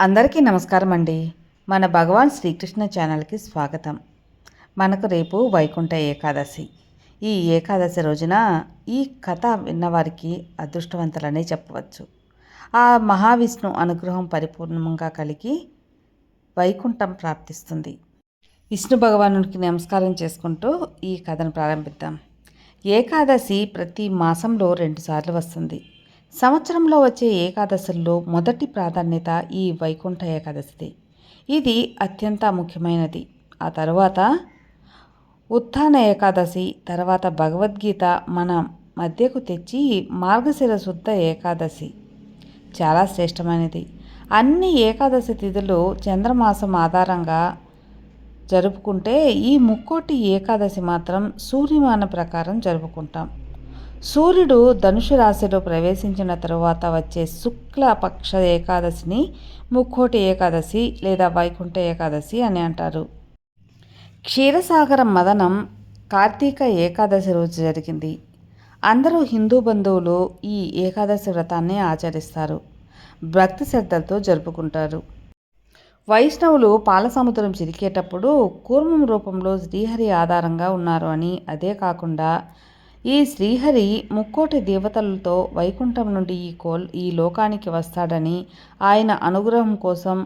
అందరికీ నమస్కారం అండి మన భగవాన్ శ్రీకృష్ణ ఛానల్కి స్వాగతం. మనకు రేపు వైకుంఠ ఏకాదశి. ఈ ఏకాదశి రోజున ఈ కథ విన్నవారికి అదృష్టవంతులనే చెప్పవచ్చు. ఆ మహావిష్ణు అనుగ్రహం పరిపూర్ణంగా కలిగి వైకుంఠం ప్రాప్తిస్తుంది. విష్ణు భగవానుడికి నమస్కారం చేసుకుంటూ ఈ కథను ప్రారంభిద్దాం. ఏకాదశి ప్రతి మాసంలో రెండుసార్లు వస్తుంది. సంవత్సరంలో వచ్చే ఏకాదశుల్లో మొదటి ప్రాధాన్యత ఈ వైకుంఠ ఏకాదశిది. ఇది అత్యంత ముఖ్యమైనది. ఆ తర్వాత ఉత్థాన ఏకాదశి తర్వాత భగవద్గీత మన మధ్యకు తెచ్చి మార్గశిర శుద్ధ ఏకాదశి. చాలా శ్రేష్టమైనది. అన్ని ఏకాదశి తిథులు చంద్రమాసం ఆధారంగా జరుపుకుంటే ఈ ముక్కోటి ఏకాదశి మాత్రం సూర్యమాన ప్రకారం జరుపుకుంటాం. సూర్యుడు ధనుసు రాశిలో ప్రవేశించిన తరువాత వచ్చే శుక్లపక్ష ఏకాదశిని ముక్కోటి ఏకాదశి లేదా వైకుంఠ ఏకాదశి అని అంటారు. క్షీరసాగర మదనం కార్తీక ఏకాదశి రోజు జరిగింది. అందరూ హిందూ బంధువులు ఈ ఏకాదశి వ్రతాన్ని ఆచరిస్తారు. భక్తి శ్రద్ధలతో జరుపుకుంటారు. వైష్ణవులు పాలసముద్రం చిరికేటప్పుడు కూర్మం రూపంలో శ్రీహరి ఆధారంగా ఉన్నారు అని అదే కాకుండా ఈ శ్రీహరి ముక్కోటి దేవతలతో వైకుంఠం నుండి ఈ కోల్ ఈ లోకానికి వస్తాడని ఆయన అనుగ్రహం కోసం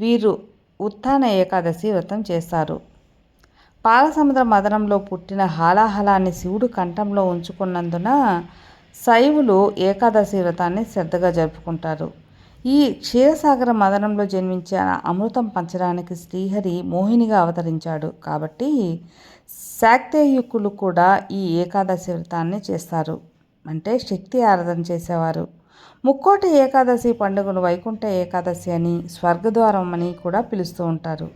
వీరు ఉత్థాన ఏకాదశి వ్రతం చేస్తారు. పాలసముద్ర మదనంలో పుట్టిన హాలాహలాన్ని శివుడు కంఠంలో ఉంచుకున్నందున శైవులు ఏకాదశి వ్రతాన్ని శ్రద్ధగా జరుపుకుంటారు. ఈ క్షీరసాగర మదనంలో జన్మించిన అమృతం పంచడానికి శ్రీహరి మోహినిగా అవతరించాడు. కాబట్టి శాక్తేయుకులు కూడా ఈ ఏకాదశి వ్రతాన్ని చేస్తారు. అంటే శక్తి ఆరాధన చేసేవారు. ముక్కోటి ఏకాదశి పండుగను వైకుంఠ ఏకాదశి అని స్వర్గద్వారం అని కూడా పిలుస్తూ ఉంటారు.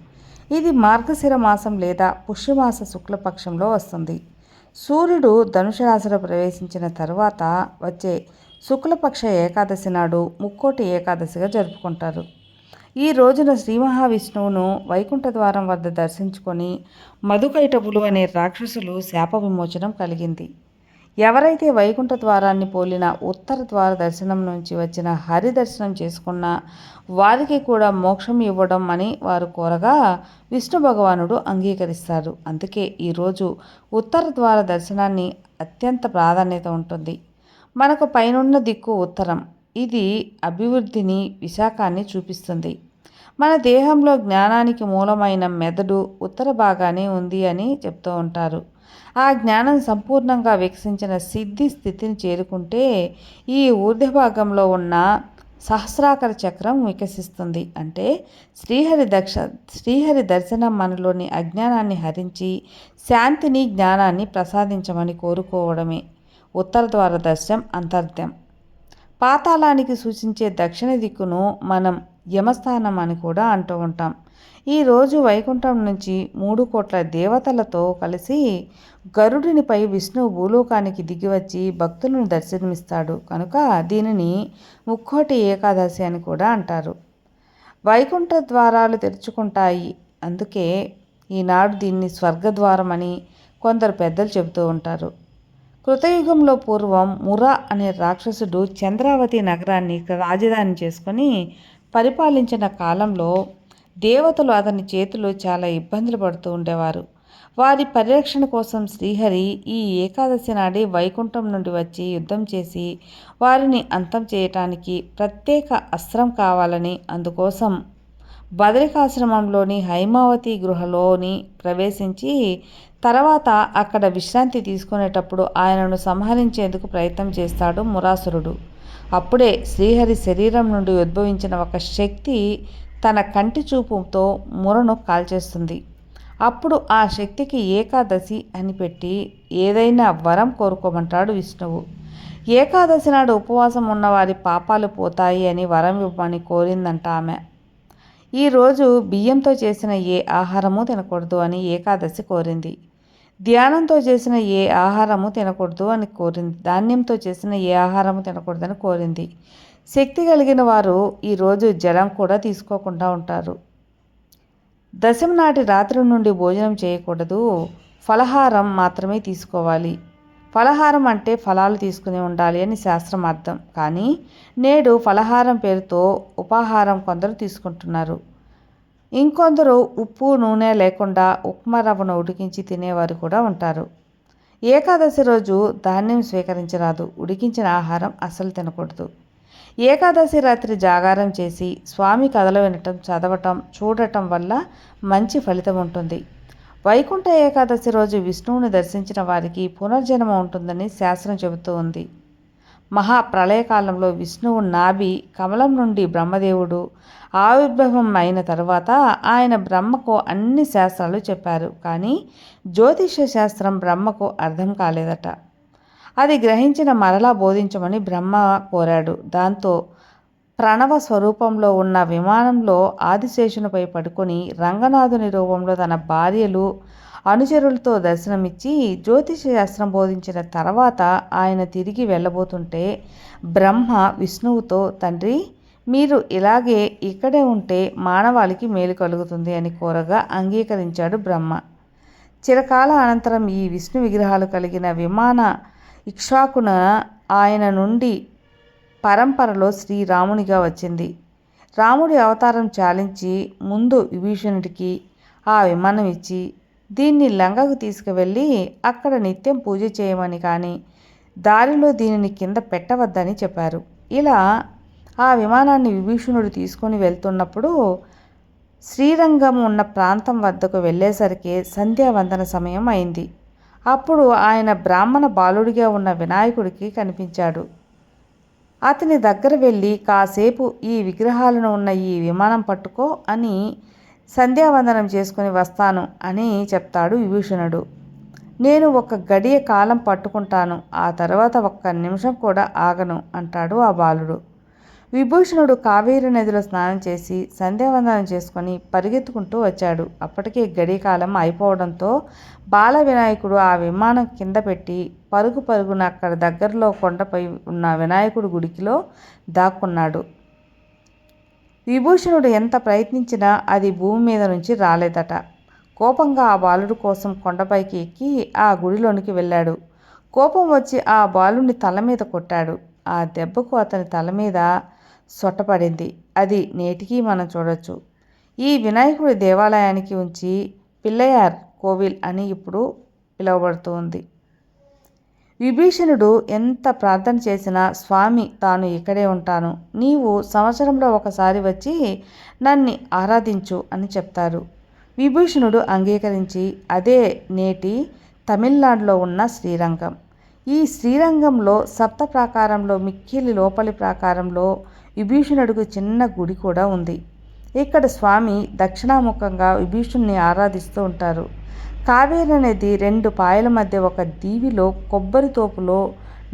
ఇది మార్గశిర మాసం లేదా పుష్యమాస శుక్లపక్షంలో వస్తుంది. సూర్యుడు ధనుసు రాశిలో ప్రవేశించిన తర్వాత వచ్చే శుక్లపక్ష ఏకాదశి నాడు ముక్కోటి ఏకాదశిగా జరుపుకుంటారు. ఈ రోజున శ్రీ మహావిష్ణువును వైకుంఠ ద్వారం వద్ద దర్శించుకొని మధుకైటపులు అనే రాక్షసులు శాప విమోచనం కలిగింది. ఎవరైతే వైకుంఠ ద్వారాన్ని పోలిన ఉత్తర ద్వార దర్శనం నుంచి వచ్చిన హరి దర్శనం చేసుకున్న వారికి కూడా మోక్షం ఇవ్వడం అని వారు కోరగా విష్ణు భగవానుడు అంగీకరిస్తారు. అందుకే ఈరోజు ఉత్తర ద్వార దర్శనాన్ని అత్యంత ప్రాధాన్యత ఉంటుంది. మనకు పైనున్న దిక్కు ఉత్తరం. ఇది అభివృద్ధిని విశాఖాన్ని చూపిస్తుంది. మన దేహంలో జ్ఞానానికి మూలమైన మెదడు ఉత్తర భాగానే ఉంది అని చెప్తూ ఉంటారు. ఆ జ్ఞానం సంపూర్ణంగా వికసించిన సిద్ధి స్థితిని చేరుకుంటే ఈ ఊర్ధ భాగంలో ఉన్న సహస్రాకర చక్రం వికసిస్తుంది. అంటే శ్రీహరి దక్ష శ్రీహరి దర్శనం మనలోని అజ్ఞానాన్ని హరించి శాంతిని జ్ఞానాన్ని ప్రసాదించమని కోరుకోవడమే. ఉత్తర ద్వార దర్శనం అంతర్ధ్యం పాతాళానికి సూచించే దక్షిణ దిక్కును మనం యమస్థానం అని కూడా అంటూ ఉంటాం. ఈరోజు వైకుంఠం నుంచి మూడు కోట్ల దేవతలతో కలిసి గరుడినిపై విష్ణువు భూలోకానికి దిగివచ్చి భక్తులను దర్శనమిస్తాడు. కనుక దీనిని ముక్కోటి ఏకాదశి అని కూడా అంటారు. వైకుంఠ ద్వారాలు తెరుచుకుంటాయి. అందుకే ఈనాడు దీన్ని స్వర్గద్వారం అని కొందరు పెద్దలు చెబుతూ ఉంటారు. కృతయుగంలో పూర్వం మురా అనే రాక్షసుడు చంద్రావతి నగరాన్ని రాజధాని చేసుకొని పరిపాలించిన కాలంలో దేవతలు అతని చేతులు చాలా ఇబ్బందులు పడుతూ ఉండేవారు. వారి పరిరక్షణ కోసం శ్రీహరి ఈ ఏకాదశి నాడే వైకుంఠం నుండి వచ్చి యుద్ధం చేసి వారిని అంతం చేయటానికి ప్రత్యేక అస్త్రం కావాలని అందుకోసం బదరికాశ్రమంలోని హైమావతి గృహలోని ప్రవేశించి తర్వాత అక్కడ విశ్రాంతి తీసుకునేటప్పుడు ఆయనను సంహరించేందుకు ప్రయత్నం చేస్తాడు మురాసురుడు. అప్పుడే శ్రీహరి శరీరం నుండి ఉద్భవించిన ఒక శక్తి తన కంటి చూపుతో మురను కాల్చేస్తుంది. అప్పుడు ఆ శక్తికి ఏకాదశి అని పెట్టి ఏదైనా వరం కోరుకోమంటాడు విష్ణువు. ఏకాదశి నాడు ఉపవాసం ఉన్నవారి పాపాలు పోతాయి అని వరం ఇవ్వమని కోరిందంట ఆమె. ఈరోజు బియ్యంతో చేసిన ఏ ఆహారము తినకూడదు అని ఏకాదశి కోరింది. ధ్యానంతో చేసిన ఏ ఆహారము తినకూడదు అని కోరింది. ధాన్యంతో చేసిన ఏ ఆహారము తినకూడదని కోరింది. శక్తి కలిగిన వారు ఈరోజు జలం కూడా తీసుకోకుండా ఉంటారు. దశమ నాటి రాత్రి నుండి భోజనం చేయకూడదు. ఫలహారం మాత్రమే తీసుకోవాలి. ఫలహారం అంటే ఫలాలు తీసుకుని ఉండాలి అని శాస్త్రం అర్థం. కానీ నేడు ఫలహారం పేరుతో ఉపాహారం కొందరు తీసుకుంటున్నారు. ఇంకొందరు ఉప్పు నూనె లేకుండా ఉప్మా రవ్వను ఉడికించి తినేవారు కూడా ఉంటారు. ఏకాదశి రోజు ధాన్యం స్వీకరించరాదు. ఉడికించిన ఆహారం అస్సలు తినకూడదు. ఏకాదశి రాత్రి జాగారం చేసి స్వామి కథలు వినటం చదవటం చూడటం వల్ల మంచి ఫలితం ఉంటుంది. వైకుంఠ ఏకాదశి రోజు విష్ణువుని దర్శించిన వారికి పునర్జన్మ ఉంటుందని శాస్త్రం చెబుతూ ఉంది. మహా ప్రళయకాలంలో విష్ణువు నాభి కమలం నుండి బ్రహ్మదేవుడు ఆవిర్భవం అయిన తర్వాత ఆయన బ్రహ్మకు అన్ని శాస్త్రాలు చెప్పారు. కానీ జ్యోతిష శాస్త్రం బ్రహ్మకు అర్థం కాలేదట. అది గ్రహించిన మరలా బోధించమని బ్రహ్మ కోరాడు. దాంతో ప్రణవ స్వరూపంలో ఉన్న విమానంలో ఆదిశేషునిపై పడుకొని రంగనాథుని రూపంలో తన భార్యలు అనుచరులతో దర్శనమిచ్చి జ్యోతిష శాస్త్రం బోధించిన తర్వాత ఆయన తిరిగి వెళ్ళబోతుంటే బ్రహ్మ విష్ణువుతో తండ్రి మీరు ఇలాగే ఇక్కడే ఉంటే మానవాళికి మేలు కలుగుతుంది అని కోరగా అంగీకరించాడు బ్రహ్మ. చిరకాల అనంతరం ఈ విష్ణు విగ్రహాలు కలిగిన విమాన ఇక్ష్వాకున ఆయన నుండి పరంపరలో శ్రీరామునిగా వచ్చింది. రాముడి అవతారం చాలించి ముందు విభీషణుడికి ఆ విమానం ఇచ్చి దీన్ని లంగకు తీసుకువెళ్ళి అక్కడ నిత్యం పూజ చేయమని కానీ దారిలో దీనిని కింద పెట్టవద్దని చెప్పారు. ఇలా ఆ విమానాన్ని విభీషణుడు తీసుకొని వెళ్తున్నప్పుడు శ్రీరంగం ఉన్న ప్రాంతం వద్దకు వెళ్ళేసరికి సంధ్యావందన సమయం అయింది. అప్పుడు ఆయన బ్రాహ్మణ బాలుడిగా ఉన్న వినాయకుడికి కనిపించాడు. అతని దగ్గర వెళ్ళి కాసేపు ఈ విగ్రహాలను ఉన్న ఈ విమానం పట్టుకో అని సంధ్యావందనం చేసుకుని వస్తాను అని చెప్తాడు విభూషణుడు. నేను ఒక గడియ కాలం పట్టుకుంటాను ఆ తర్వాత ఒక్క నిమిషం కూడా ఆగను అంటాడు ఆ బాలుడు. విభూషణుడు కావేరి నదిలో స్నానం చేసి సంధ్యావందనం చేసుకొని పరిగెత్తుకుంటూ వచ్చాడు. అప్పటికే గడికాలం అయిపోవడంతో బాల వినాయకుడు ఆ విమానం కింద పెట్టి పరుగు పరుగున అక్కడ దగ్గరలో కొండపై ఉన్న వినాయకుడు గుడికిలో దాక్కున్నాడు. విభూషణుడు ఎంత ప్రయత్నించినా అది భూమి మీద నుంచి రాలేదట. కోపంగా ఆ బాలుడు కోసం కొండపైకి ఎక్కి ఆ గుడిలోనికి వెళ్ళాడు. కోపం వచ్చి ఆ బాలుని తల మీద కొట్టాడు. ఆ దెబ్బకు అతని తల మీద సొట్టపడింది. అది నేటికి మనం చూడొచ్చు. ఈ వినాయకుడి దేవాలయానికి ఉంచి పిల్లయార్ కోవిల్ అని ఇప్పుడు పిలువబడుతుంది. విభీషణుడు ఎంత ప్రార్థన చేసినా స్వామి తాను ఇక్కడే ఉంటాను. నీవు సంవత్సరంలో ఒకసారి వచ్చి నన్ను ఆరాధించు అని చెప్తారు. విభీషణుడు అంగీకరించి అదే నేటి తమిళనాడులో ఉన్న శ్రీరంగం. ఈ శ్రీరంగంలో సప్త ప్రాకారంలో మిక్కిలి లోపలి ప్రాకారంలో విభీషణుడికి చిన్న గుడి కూడా ఉంది. ఇక్కడ స్వామి దక్షిణాముఖంగా విభీషణ్ణి ఆరాధిస్తూ ఉంటారు. కావేరి అనేది రెండు పాయల మధ్య ఒక దీవిలో కొబ్బరి తోపులో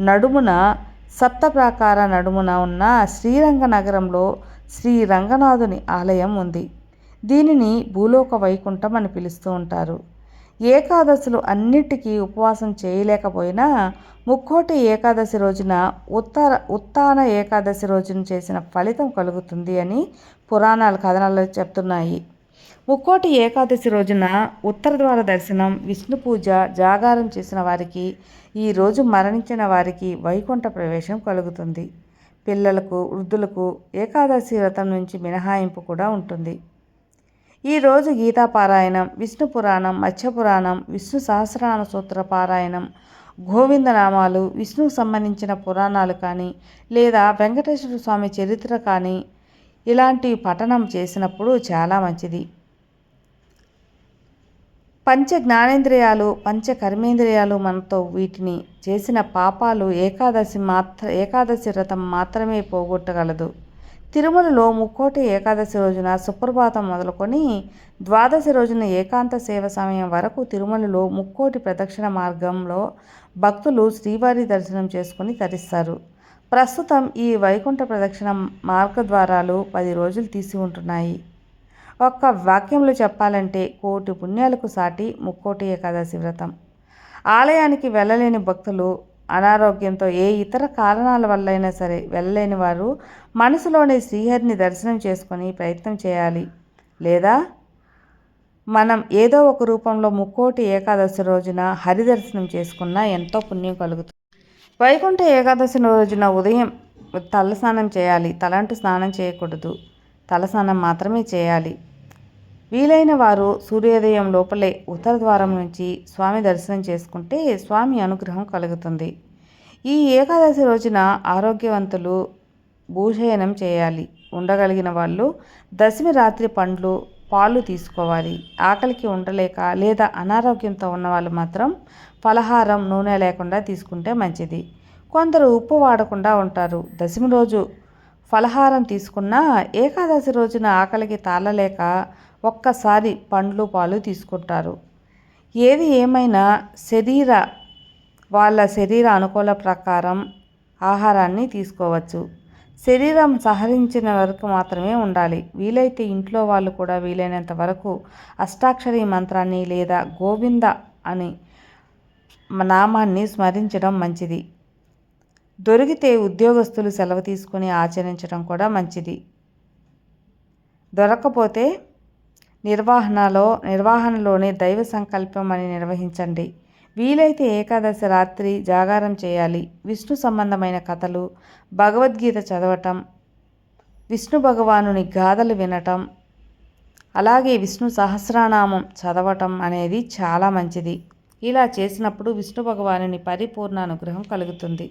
నడుమున సప్త ప్రాకార నడుమున ఉన్న శ్రీరంగ నగరంలో శ్రీ రంగనాథుని ఆలయం ఉంది. దీనిని భూలోక వైకుంఠం అని పిలుస్తూ ఉంటారు. ఏకాదశులు అన్నిటికీ ఉపవాసం చేయలేకపోయినా ముక్కోటి ఏకాదశి రోజున ఉత్తర ఉత్తాన ఏకాదశి రోజున చేసిన ఫలితం కలుగుతుంది అని పురాణాలు కథనాలు చెప్తున్నాయి. ముక్కోటి ఏకాదశి రోజున ఉత్తర ద్వార దర్శనం విష్ణు పూజ జాగారం చేసిన వారికి ఈరోజు మరణించిన వారికి వైకుంఠ ప్రవేశం కలుగుతుంది. పిల్లలకు వృద్ధులకు ఏకాదశి వ్రతం నుంచి మినహాయింపు కూడా ఉంటుంది. ఈరోజు గీతాపారాయణం విష్ణు పురాణం మత్స్యపురాణం విష్ణు సహస్రనామ సూత్ర పారాయణం గోవిందనామాలు విష్ణుకు సంబంధించిన పురాణాలు కానీ లేదా వెంకటేశ్వర స్వామి చరిత్ర కానీ ఇలాంటి పఠనం చేసినప్పుడు చాలా మంచిది. పంచ జ్ఞానేంద్రియాలు పంచ కర్మేంద్రియాలు మనతో వీటిని చేసిన పాపాలు ఏకాదశి మాత్ర ఏకాదశి వ్రతం మాత్రమే పోగొట్టగలదు. తిరుమలలో ముక్కోటి ఏకాదశి రోజున సుప్రభాతం మొదలుకొని ద్వాదశి రోజున ఏకాంత సేవ సమయం వరకు తిరుమలలో ముక్కోటి ప్రదక్షిణ మార్గంలో భక్తులు శ్రీవారి దర్శనం చేసుకుని తరిస్తారు. ప్రస్తుతం ఈ వైకుంఠ ప్రదక్షిణ మార్గద్వారాలు పది రోజులు తీసి ఉంటున్నాయి. ఒక్క వాక్యంలో చెప్పాలంటే కోటి పుణ్యాలకు సాటి ముక్కోటి ఏకాదశి వ్రతం. ఆలయానికి వెళ్ళలేని భక్తులు అనారోగ్యంతో ఏ ఇతర కారణాల వల్లైనా సరే వెళ్ళలేని వారు మనసులోనే శ్రీహరిని దర్శనం చేసుకొని ప్రయత్నం చేయాలి. లేదా మనం ఏదో ఒక రూపంలో ముక్కోటి ఏకాదశి రోజున హరి దర్శనం చేసుకున్నా ఎంతో పుణ్యం కలుగుతుంది. వైకుంఠ ఏకాదశి రోజున ఉదయం తలస్నానం చేయాలి. తలంటు స్నానం చేయకూడదు. తలస్నానం మాత్రమే చేయాలి. వీలైన వారు సూర్యోదయం లోపలే ఉత్తర ద్వారం నుంచి స్వామి దర్శనం చేసుకుంటే స్వామి అనుగ్రహం కలుగుతుంది. ఈ ఏకాదశి రోజున ఆరోగ్యవంతులు భూషయనం చేయాలి. ఉండగలిగిన వాళ్ళు దశమి రాత్రి పండ్లు పాలు తీసుకోవాలి. ఆకలికి ఉండలేక లేదా అనారోగ్యంతో ఉన్న వాళ్ళు మాత్రం ఫలహారం నూనె లేకుండా తీసుకుంటే మంచిది. కొందరు ఉప్పు వాడకుండా ఉంటారు. దశమి రోజు ఫలహారం తీసుకున్నా ఏకాదశి రోజున ఆకలికి తాళలేక ఒక్కసారి పండ్లు పాలు తీసుకుంటారు. ఏది ఏమైనా శరీర వాళ్ళ శరీర అనుకూల ప్రకారం ఆహారాన్ని తీసుకోవచ్చు. శరీరం సహరించిన వరకు మాత్రమే ఉండాలి. వీలైతే ఇంట్లో వాళ్ళు కూడా వీలైనంత వరకు అష్టాక్షరి మంత్రాన్ని లేదా గోవింద అని నామాన్ని స్మరించడం మంచిది. దొరికితే ఉద్యోగస్తులు సెలవు తీసుకొని ఆచరించడం కూడా మంచిది. దొరకపోతే నిర్వహణలో నిర్వహణలోనే దైవ సంకల్పం అని నిర్వహించండి. వీలైతే ఏకాదశి రాత్రి జాగారం చేయాలి. విష్ణు సంబంధమైన కథలు భగవద్గీత చదవటం విష్ణు భగవానుని గాథలు వినటం అలాగే విష్ణు సహస్రనామం చదవటం అనేది చాలా మంచిది. ఇలా చేసినప్పుడు విష్ణు భగవానుని పరిపూర్ణ అనుగ్రహం కలుగుతుంది.